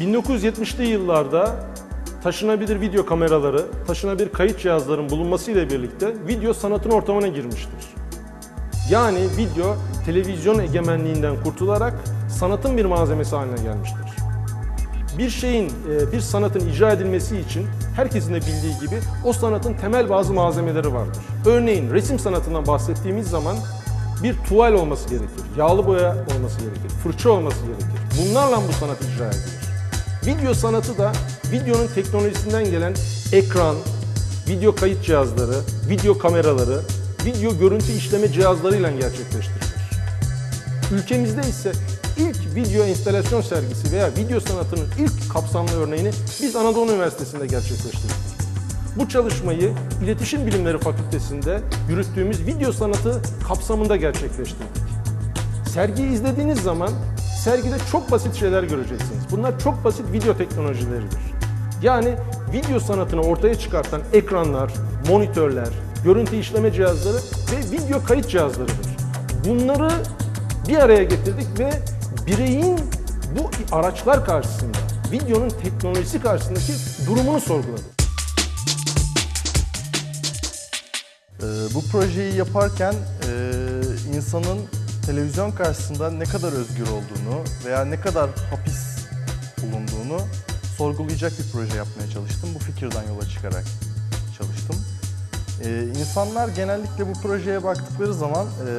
1970'li yıllarda taşınabilir video kameraları, taşınabilir kayıt cihazların bulunmasıyla birlikte video sanatın ortamına girmiştir. Yani video televizyon egemenliğinden kurtularak sanatın bir malzemesi haline gelmiştir. Bir şeyin, e, bir sanatın icra edilmesi için herkesin de bildiği gibi o sanatın temel bazı malzemeleri vardır. Örneğin resim sanatından bahsettiğimiz zaman bir tuval olması gerekir, yağlı boya olması gerekir, fırça olması gerekir. Bunlarla bu sanat icra edilir. Video sanatı da videonun teknolojisinden gelen ekran, video kayıt cihazları, video kameraları, video görüntü işleme cihazlarıyla gerçekleştirilir. Ülkemizde ise ilk video enstalasyon sergisi veya video sanatının ilk kapsamlı örneğini biz Anadolu Üniversitesi'nde gerçekleştirdik. Bu çalışmayı İletişim Bilimleri Fakültesi'nde yürüttüğümüz video sanatı kapsamında gerçekleştirdik. Sergiyi izlediğiniz zaman sergide çok basit şeyler göreceksiniz. Bunlar çok basit video teknolojileridir. Yani video sanatını ortaya çıkartan ekranlar, monitörler, görüntü işleme cihazları ve video kayıt cihazlarıdır. Bunları bir araya getirdik ve bireyin bu araçlar karşısında, videonun teknolojisi karşısındaki durumunu sorguladık. Ee, bu projeyi yaparken e, insanın televizyon karşısında ne kadar özgür olduğunu veya ne kadar hapis bulunduğunu sorgulayacak bir proje yapmaya çalıştım. Bu fikirden yola çıkarak çalıştım. Ee, insanlar genellikle bu projeye baktıkları zaman e,